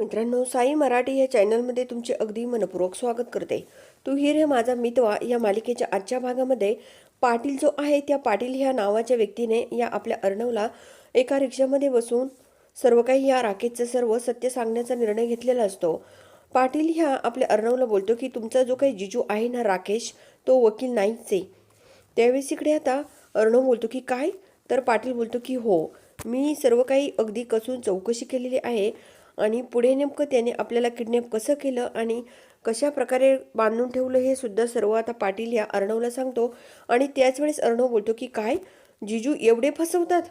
मित्रांनो साई मराठी या चॅनलमध्ये तुमचे अगदी मनपूर्वक स्वागत करते. तू हिर हे माझा मितवा या मालिकेच्या आजच्या भागामध्ये पाटील जो आहे त्या पाटील ह्या नावाच्या व्यक्तीने या आपल्या अर्णवला एका रिक्षामध्ये बसून सर्व काही या राकेशचं सर्व सत्य सांगण्याचा निर्णय घेतलेला असतो. पाटील ह्या आपल्या अर्णवला बोलतो की तुमचा जो काही जिजू आहे ना राकेश तो वकील नाहीच आहे. त्यावेळेस इकडे आता अर्णव बोलतो की काय? तर पाटील बोलतो की हो मी सर्व काही अगदी कसून चौकशी केलेली आहे. आणि पुढे नेमकं त्याने आपल्याला किडनॅप कसं केलं आणि कशा प्रकारे बांधून ठेवलं हे सुद्धा सर्व आता पाटील या अर्णवला सांगतो. आणि त्याच वेळेस अर्णव बोलतो की काय? जिजू एवढे फसवतात?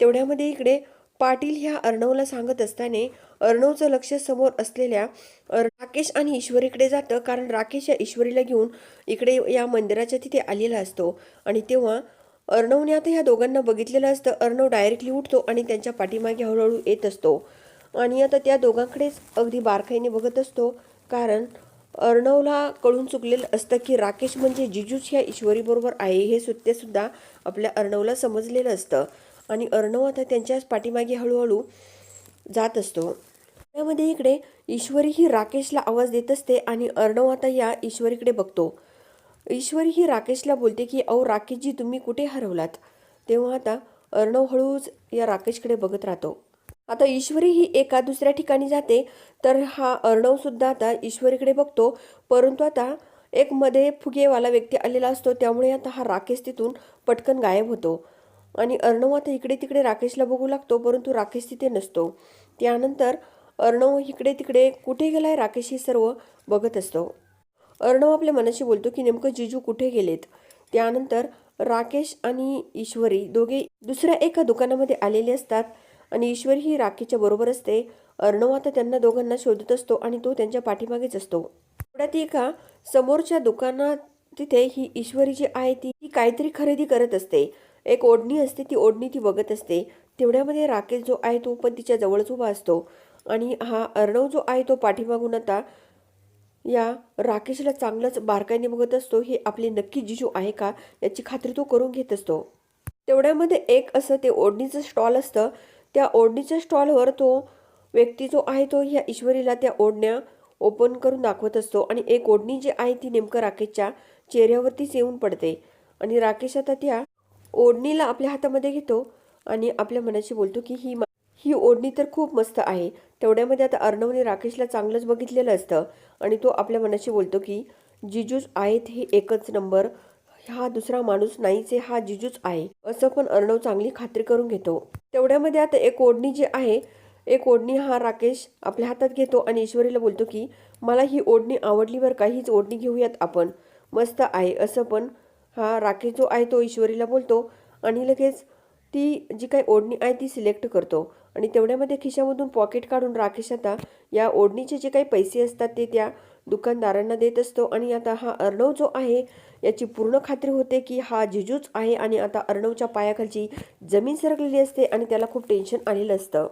तेवढ्यामध्ये इकडे पाटील ह्या अर्णवला सांगत असताना अर्णवचं लक्ष समोर असलेल्या राकेश आणि ईश्वरीकडे जातं. कारण राकेश या ईश्वरीला घेऊन इकडे या मंदिराच्या तिथे आलेला असतो. आणि तेव्हा अर्णवने आता ह्या दोघांना बघितलेलं असतं. अर्णव डायरेक्टली उठतो आणि त्यांच्या पाठीमागे हळूहळू येत असतो. आणि आता त्या दोघांकडेच अगदी बारकाईने बघत असतो. कारण अर्णवला कळून चुकलेलं असतं की राकेश म्हणजे जिजूच ह्या ईश्वरीबरोबर आहे हे सत्य सुद्धा आपल्या अर्णवला समजलेलं असतं. आणि अर्णव आता त्यांच्याच पाठीमागे हळूहळू जात असतो. त्यामध्ये इकडे ईश्वरी ही राकेशला आवाज देत असते आणि अर्णव आता या ईश्वरीकडे बघतो. ईश्वरी ही राकेशला बोलते की अहो राकेशजी तुम्ही कुठे हरवलात? तेव्हा आता अर्णव हळूच या राकेशकडे बघत राहतो. आता ईश्वरी ही एका दुसऱ्या ठिकाणी जाते तर हा अर्णव सुद्धा आता ईश्वरीकडे बघतो. परंतु आता एक मध्ये फुगेवाला व्यक्ती आलेला असतो त्यामुळे आता हा राकेश तिथून पटकन गायब होतो. आणि अर्णव आता इकडे तिकडे राकेशला बघू लागतो परंतु राकेश तिथे नसतो. त्यानंतर अर्णव इकडे तिकडे कुठे गेलाय राकेश हे सर्व बघत असतो. अर्णव आपल्या मनाशी बोलतो की नेमकं जिजू कुठे गेलेत? त्यानंतर राकेश आणि ईश्वरी दोघे दुसऱ्या एका दुकानामध्ये आलेले असतात. आणि ईश्वरी ही राखीच्या बरोबर असते. अर्णव आता त्यांना दोघांना शोधत असतो आणि तो त्यांच्या पाठीमागेच असतो. तेवढ्यात एका समोरच्या दुकानात तिथे ही ईश्वरी जी आहे ती ती काहीतरी खरेदी करत असते. एक ओढणी असते ती ओढणी ती बघत असते. तेवढ्यामध्ये राकेश जो आहे तो पण तिच्या जवळच उभा असतो. आणि हा अर्णव जो आहे तो पाठीमागून आता या राकेशला चांगलंच बारकाईने बघत असतो. हे आपले नक्की जिजू आहे का याची खात्री तो करून घेत असतो. तेवढ्यामध्ये एक असं ते ओढणीचं स्टॉल असतं. त्या ओढणीच्या स्टॉलवर तो व्यक्ती जो आहे तो ह्या ईश्वरीला त्या ओढण्या ओपन करून दाखवत असतो. आणि एक ओढणी जी आहे ती नेमकं राकेशच्या चेहऱ्यावरतीच येऊन पडते. आणि राकेश आता त्या ओढणीला आपल्या हातामध्ये घेतो आणि आपल्या मनाशी बोलतो की ही ही ओढणी तर खूप मस्त आहे. तेवढ्यामध्ये आता अर्णवने राकेशला चांगलंच बघितलेलं असतं. आणि तो आपल्या मनाशी बोलतो की जिजूस आहेत हे एकच नंबर हा दुसरा माणूस नाहीचे हा जिजूच आहे असं पण अर्णव चांगली खात्री करून घेतो. तेवढ्यामध्ये आता एक ओढणी जी आहे एक ओढणी हा राकेश आपल्या हातात घेतो आणि ईश्वरीला बोलतो की मला ही ओढणी आवडली बरं का हीच ओढणी घेऊयात आपण. मस्त आहे असं पण हा राकेश जो आहे तो ईश्वरीला बोलतो आणि लगेच ती जी काही ओढणी आहे ती सिलेक्ट करतो. आणि तेवढ्यामध्ये खिशामधून पॉकेट काढून राकेश आता या ओढणीचे जे काही पैसे असतात ते त्या दुकानदारांना देत असतो. आणि आता हा अर्णव जो आहे याची पूर्ण खात्री होते की हा जिजूच आहे आणि आता अर्णवच्या पायाखालची जमीन सरकलेली असते आणि त्याला खूप टेन्शन आलेलं असतं.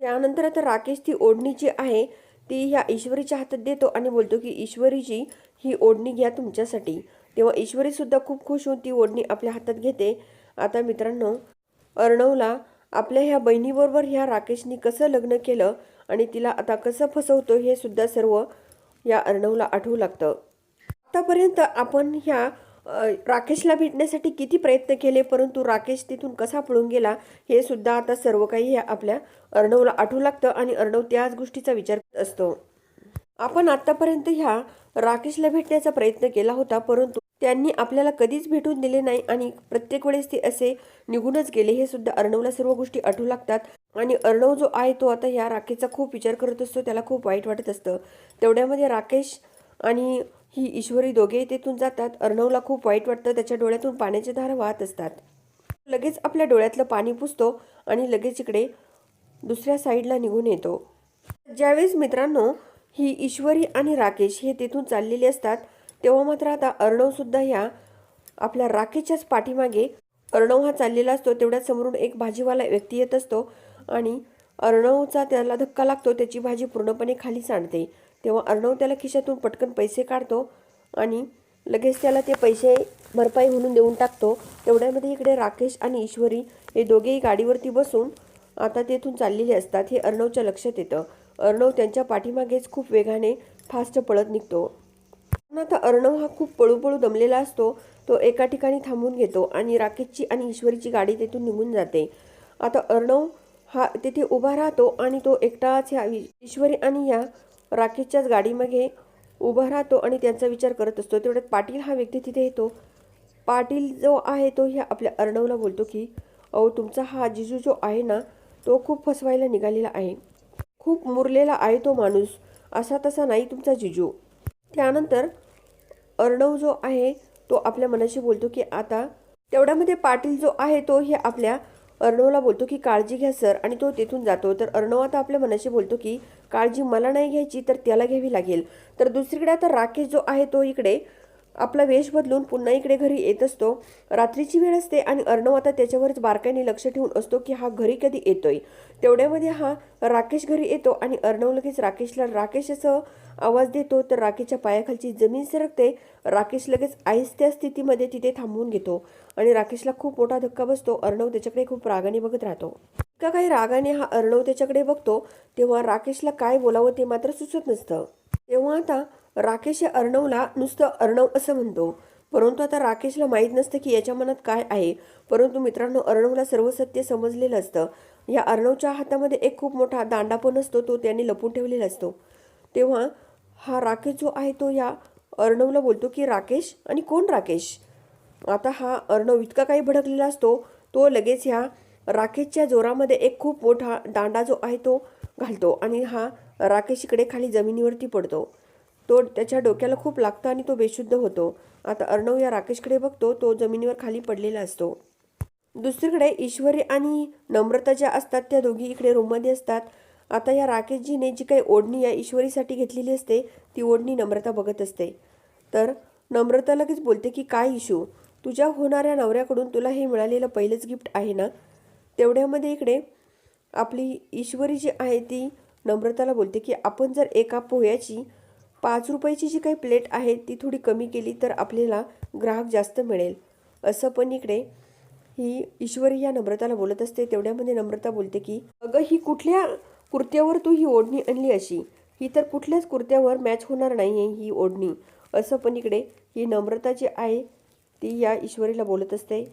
त्यानंतर आता राकेश ती ओढणी जी आहे ती ह्या ईश्वरीच्या हातात देतो आणि बोलतो की ईश्वरीची ही ओढणी घ्या तुमच्यासाठी. तेव्हा ईश्वरीसुद्धा खूप खुश होऊन ती ओढणी आपल्या हातात घेते. आता मित्रांनो अर्णवला आपल्या ह्या बहिणीबरोबर ह्या राकेशनी कसं लग्न केलं आणि तिला आता कसं फसवतो हे सुद्धा सर्व या अर्णवला आठवू लागतं. आतापर्यंत आपण ह्या राकेशला भेटण्यासाठी किती प्रयत्न केले परंतु राकेश तिथून कसा पळून गेला हे सुद्धा आता सर्व काही ह्या आपल्या अर्णवला आठवू लागतं आणि अर्णव त्याच गोष्टीचा विचार करत असतो. आपण आतापर्यंत ह्या राकेशला भेटण्याचा प्रयत्न केला होता परंतु त्यांनी आपल्याला कधीच भेटून दिले नाही आणि प्रत्येक वेळेस ते असे निघूनच गेले हे सुद्धा अर्णवला सर्व गोष्टी आठवू लागतात. आणि अर्णव जो आहे तो आता ह्या राकेशचा खूप विचार करत असतो त्याला खूप वाईट वाटत असतं. तेवढ्यामध्ये राकेश आणि ही ईश्वरी दोघेही तिथून जातात. अर्णवला खूप वाईट वाटतं. त्याच्या डोळ्यातून पाण्याचे धारा वाहत असतात. लगेच आपल्या डोळ्यातलं पाणी पुसतो आणि लगेच इकडे दुसऱ्या साईडला निघून येतो. ज्यावेळेस मित्रांनो ही ईश्वरी आणि राकेश हे तेथून चाललेले असतात तेव्हा मात्र आता अर्णवसुद्धा ह्या आपल्या राकेशच्याच पाठीमागे अर्णव हा चाललेला असतो. तेवढ्याच समोरून एक भाजीवाला व्यक्ती येत असतो. आणि अर्णवचा त्याला धक्का लागतो त्याची भाजी पूर्णपणे खाली सांडते. तेव्हा अर्णव त्याला खिशातून पटकन पैसे काढतो आणि लगेच त्याला ते पैसे भरपाई म्हणून देऊन टाकतो. तेवढ्यामध्ये इकडे राकेश आणि ईश्वरी हे दोघेही गाडीवरती बसून आता तेथून चाललेले असतात हे अर्णवच्या लक्षात येतं. अर्णव त्यांच्या पाठीमागेच खूप वेगाने फास्ट पळत निघतो. आता अर्णव हा खूप पळू पळू दमलेला असतो. तो एका ठिकाणी थांबून घेतो आणि राकेशची आणि ईश्वरीची गाडी तेथून निघून जाते. आता अर्णव हा तिथे उभा राहतो आणि तो एकटाच ह्या ईश्वरी आणि या राकेशच्याच गाडीमागे उभा राहतो आणि त्यांचा विचार करत असतो. तेवढ्यात पाटील हा व्यक्ती तिथे येतो. पाटील जो आहे तो ह्या आपल्या अर्णवला बोलतो की अहो तुमचा हा जिजू जो आहे ना तो खूप फसवायला निघालेला आहे. खूप मुरलेला आहे तो माणूस. असा तसा नाही तुमचा जिजू. त्यानंतर अर्णव जो आहे तो आपल्या मनाशी बोलतो की आता तेवढ्यामध्ये पाटील जो आहे तो हे आपल्या अर्णवला बोलतो की काळजी घ्या सर. आणि तो तिथून जातो. तर अर्णव आता आपल्या मनाशी बोलतो की काळजी मला नाही घ्यायची तर त्याला घ्यावी लागेल. तर दुसरीकडे आता राकेश जो आहे तो इकडे आपला वेश बदलून पुन्हा इकडे घरी येत असतो. रात्रीची वेळ असते आणि अर्णव आता त्याच्यावरच बारकाईने लक्ष ठेवून असतो की हा घरी कधी येतोय? तेवढ्यामध्ये हा राकेश घरी येतो आणि अर्णव लगेच राकेशला राकेश असं आवाज देतो तर राकेशच्या पायाखालची जमीन सरकते. राकेश लगेच आहिस्त्या स्थितीमध्ये तिथे थांबवून घेतो. आणि राकेशला खूप मोठा धक्का बसतो. अर्णव त्याच्याकडे खूप रागाने बघत राहतो. इतका काही रागाने हा अर्णव त्याच्याकडे बघतो तेव्हा राकेशला काय बोलावं ते मात्र सुचत नसतं. तेव्हा आता राकेश या अर्णवला नुसतं अर्णव असं म्हणतो. परंतु आता राकेशला माहीत नसतं की याच्या मनात काय आहे. परंतु मित्रांनो अर्णवला सर्व सत्य समजलेलं असतं. या अर्णवच्या हातामध्ये एक खूप मोठा दांडा पण असतो तो त्यांनी लपून ठेवलेला असतो. तेव्हा हा राकेश जो आहे तो या अर्णवला बोलतो की राकेश आणि कोण राकेश? आता हा अर्णव इतका काही भडकलेला असतो तो लगेच ह्या राकेशच्या जोरामध्ये एक खूप मोठा दांडा जो आहे तो घालतो आणि हा राकेश इकडे खाली जमिनीवरती पडतो. तो त्याच्या डोक्याला खूप लागतं आणि तो बेशुद्ध होतो. आता अर्णव या राकेशकडे बघतो तो जमिनीवर खाली पडलेला असतो. दुसरीकडे ईश्वरी आणि नम्रता ज्या असतात त्या दोघी इकडे रूममध्ये असतात. आता या राकेशजीने जी काही ओढणी या ईश्वरीसाठी घेतलेली असते ती ओढणी नम्रता बघत असते. तर नम्रता लगेच बोलते की काय इशू तुझ्या होणाऱ्या नवऱ्याकडून तुला हे मिळालेलं पहिलंच गिफ्ट आहे ना? तेवढ्यामध्ये इकडे आपली ईश्वरी जी आहे ती नम्रताला बोलते की आपण जर एका पोह्याची पाच रुपयाची जी काही प्लेट आहे ती थोडी कमी केली तर आपल्याला ग्राहक जास्त मिळेल. असं पण इकडे ही ईश्वरी या नम्रताला बोलत असते. तेवढ्यामध्ये नम्रता बोलते की अगं ही कुठल्या कुर्त्यावर तू ही ओढणी आणली अशी? ही तर कुठल्याच कुर्त्यावर मॅच होणार नाही आहे ही ओढणी. असं पण इकडे ही नम्रता जी आहे ती या ईश्वरीला बोलत असते.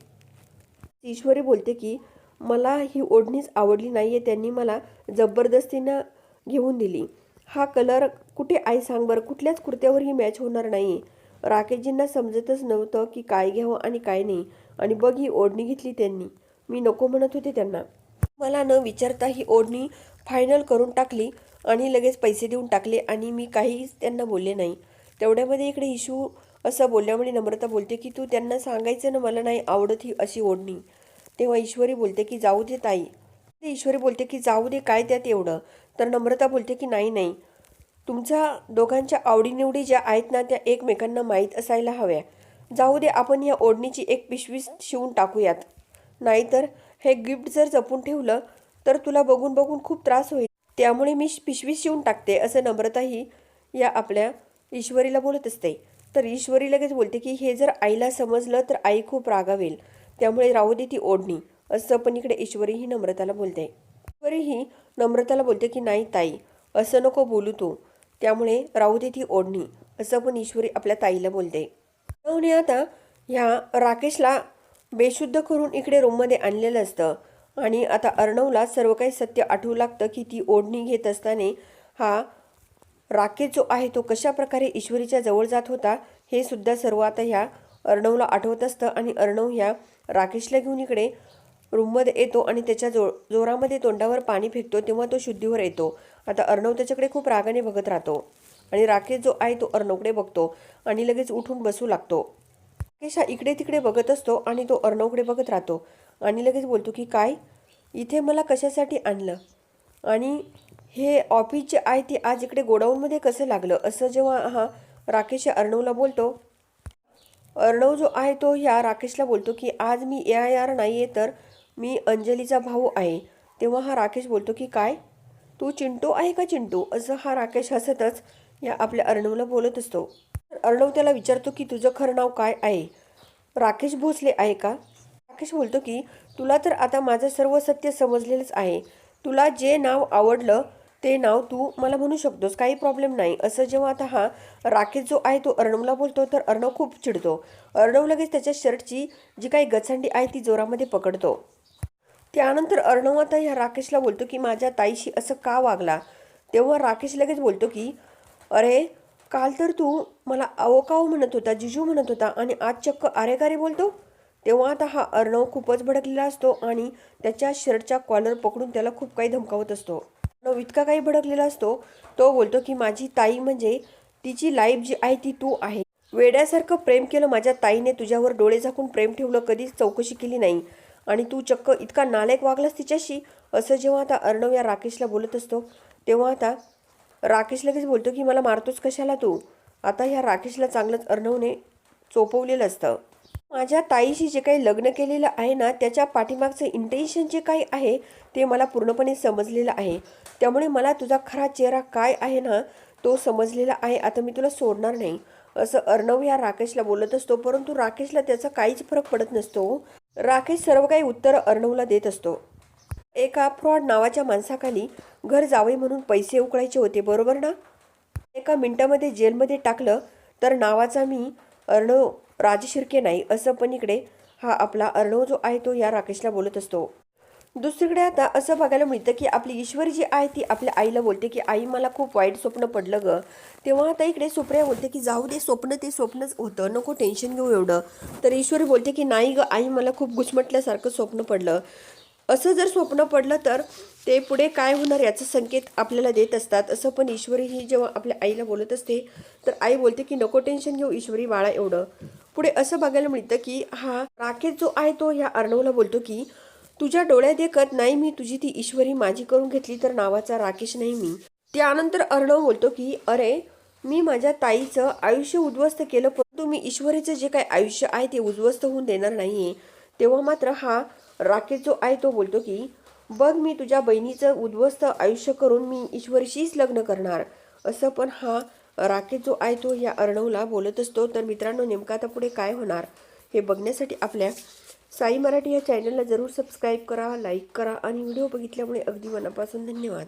ईश्वरी बोलते की मला ही ओढणीच आवडली नाही आहे त्यांनी मला जबरदस्तीनं घेऊन दिली. हा कलर कुठे आई सांग बरं? कुठल्याच कुर्त्यावर ही मॅच होणार नाही. राकेशजींना समजतच नव्हतं की काय घ्यावं आणि काय नाही. आणि बघ ही ओढणी घेतली त्यांनी. मी नको म्हणत होते त्यांना. मला न विचारता ही ओढणी फायनल करून टाकली आणि लगेच पैसे देऊन टाकले आणि मी काहीच त्यांना बोलले नाही. तेवढ्यामध्ये इकडे इशू असं बोलल्यामुळे नम्रता बोलते की तू त्यांना सांगायचं ना मला नाही आवडत ही अशी ओढणी. तेव्हा ईश्वरी बोलते की जाऊ दे ताई. ते ईश्वरी बोलते की जाऊ दे काय त्यात एवढं? तर नम्रता बोलते की नाही नाही. तुमच्या दोघांच्या आवडीनिवडी ज्या आहेत ना त्या एकमेकांना माहीत असायला हव्या. जाऊ दे आपण या ओढणीची एक पिशवी शिवून टाकूयात. नाहीतर हे गिफ्ट जर जपून ठेवलं तर तुला बघून बघून खूप त्रास होईल. त्यामुळे मी पिशवी शिवून टाकते असं नम्रताही या आपल्या ईश्वरीला बोलत असते. तर ईश्वरी लगेच बोलते की हे जर आईला समजलं तर आई खूप रागावेल. त्यामुळे राहू दे ती ओढणी. असं पण इकडे ईश्वरी ही नम्रताला बोलते. ईश्वरी ही नम्रताला बोलते की नाही ताई असं नको बोलू तू. त्यामुळे राहू दे ती ओढणी. असं पण ईश्वरी आपल्या ताईला बोलते. अर्णवने आता ह्या राकेशला बेशुद्ध करून इकडे रूममध्ये आणलेलं असतं. आणि आता अर्णवला सर्व काही सत्य आठवू लागतं की ती ओढणी घेत असताना हा राकेश जो आहे तो कशा प्रकारे ईश्वरीच्या जवळ जात होता हे सुद्धा सर्व आता ह्या अर्णवला आठवत असतं आणि अर्णव ह्या राकेशला घेऊन इकडे रूममध्ये येतो आणि त्याच्या जो जोरामध्ये तोंडावर पाणी फेकतो तेव्हा तो शुद्धीवर येतो. आता अर्णव त्याच्याकडे खूप रागाने बघत राहतो आणि राकेश जो आहे तो अर्णवकडे बघतो आणि लगेच उठून बसू लागतो. राकेश हा इकडे तिकडे बघत असतो आणि तो अर्णवकडे बघत राहतो आणि लगेच बोलतो की काय? इथे मला कशासाठी आणलं? आणि हे ऑफिस जे आहे ते आज इकडे गोडाऊनमध्ये कसं लागलं? असं जेव्हा हा राकेश या अर्णवला बोलतो. अर्णव जो आहे तो ह्या राकेशला बोलतो की आज मी ए आय आर नाही आहे तर मी अंजलीचा भाऊ आहे. तेव्हा हा राकेश बोलतो की काय? तू चिंटू आहे का चिंटू? असं हा राकेश हसतच या आपल्या अर्णवला बोलत असतो. अर्णव त्याला विचारतो की तुझं खरं नाव काय आहे? राकेश भोसले आहे का? राकेश बोलतो की तुला तर आता माझं सर्व सत्य समजलेलंच आहे. तुला जे नाव आवडलं ते नाव तू मला म्हणू शकतोस काही प्रॉब्लेम नाही. असं जेव्हा आता हा राकेश जो आहे तो अर्णवला बोलतो तर अर्णव खूप चिडतो. अर्णव लगेच त्याच्या शर्टची जी काही गचंडी आहे ती जोरामध्ये पकडतो. त्यानंतर अर्णव आता ह्या राकेशला बोलतो की माझ्या ताईशी असं का वागला? तेव्हा राकेश लगेच बोलतो की अरे काल तर तू मला अवकाव म्हणत होता जिजू म्हणत होता आणि आज चक्क अरे का रे बोलतो? तेव्हा आता हा अर्णव खूपच भडकलेला असतो आणि त्याच्या शर्टच्या कॉलर पकडून त्याला खूप काही धमकावत असतो. अर्णव इतका काही भडकलेला असतो तो बोलतो की माझी ताई म्हणजे तिची लाईफ जी आहे ती तू आहे. वेड्यासारखं प्रेम केलं माझ्या ताईने तुझ्यावर डोळे झाकून प्रेम ठेवलं कधीच चौकशी केली नाही. आणि तू चक्क इतका नालायक वागलास तिच्याशी असं जेव्हा आता अर्णव या राकेशला बोलत असतो तेव्हा आता राकेश लगेच बोलतो की मला मारतोच कशाला तू? आता ह्या राकेशला चांगलंच अर्णवने चोपवलेलं असतं. माझ्या ताईशी जे काही लग्न केलेलं आहे ना त्याच्या पाठीमागचं इंटेन्शन जे काही आहे ते मला पूर्णपणे समजलेलं आहे. त्यामुळे मला तुझा खरा चेहरा काय आहे ना तो समजलेला आहे. आता मी तुला सोडणार नाही. असं अर्णव ह्या राकेशला बोलत असतो परंतु राकेशला त्याचा काहीच फरक पडत नसतो. राकेश सर्व काही उत्तर अर्णवला देत असतो. एका फ्रॉड नावाच्या माणसाखाली घर जावे म्हणून पैसे उकळायचे होते बरोबर ना? एका मिनिटामध्ये जेलमध्ये टाकलं तर नावाचा मी अर्णव राजशिर्के नाही असं पण इकडे हा आपला अर्णव जो आहे तो या राकेशला बोलत असतो. दुसरीकडे आता असं बघायला मिळतं की आपली ईश्वरी जी आहे ती आपल्या आईला बोलते की आई मला खूप वाईट स्वप्न पडलं ग. तेव्हा आता इकडे सुप्रिया बोलते की जाऊ दे स्वप्न ते स्वप्नच होतं. नको टेन्शन घेऊ एवढं. तर ईश्वरी बोलते की नाही ग आई मला खूप घुसमटल्यासारखं स्वप्न पडलं. असं जर स्वप्न पडलं तर ते पुढे काय होणार याचा संकेत आपल्याला देत असतात. असं पण ईश्वरी ही जेव्हा आपल्या आईला बोलत असते तर आई बोलते की नको टेन्शन घेऊ ईश्वरी बाळा एवढं. पुढे असं बघायला मिळतं की हा राकेश जो आहे तो ह्या अर्णवला बोलतो की तुझ्या डोळ्यात देखत नाही मी तुझी ती ईश्वरी माझी करून घेतली तर नावाचा राकेश नाही मी. त्यानंतर अर्णव बोलतो की अरे मी माझ्या ताईचं आयुष्य उद्ध्वस्त केलं परंतु मी ईश्वरीचं जे काही आयुष्य आहे ते उद्ध्वस्त होऊन देणार नाहीये. तेव्हा मात्र हा राकेश जो आहे तो बोलतो की बघ मी तुझ्या बहिणीचं उद्ध्वस्त आयुष्य करून मी ईश्वरीशीच लग्न करणार. असं पण हा राकेश जो आहे तो या अर्णवला बोलत असतो. तर मित्रांनो नेमका आता पुढे काय होणार हे बघण्यासाठी आपल्या साई मराठी या चॅनलला जरूर सबस्क्राईब करा लाईक करा आणि व्हिडिओ बघितल्यामुळे अगदी मनापासून धन्यवाद.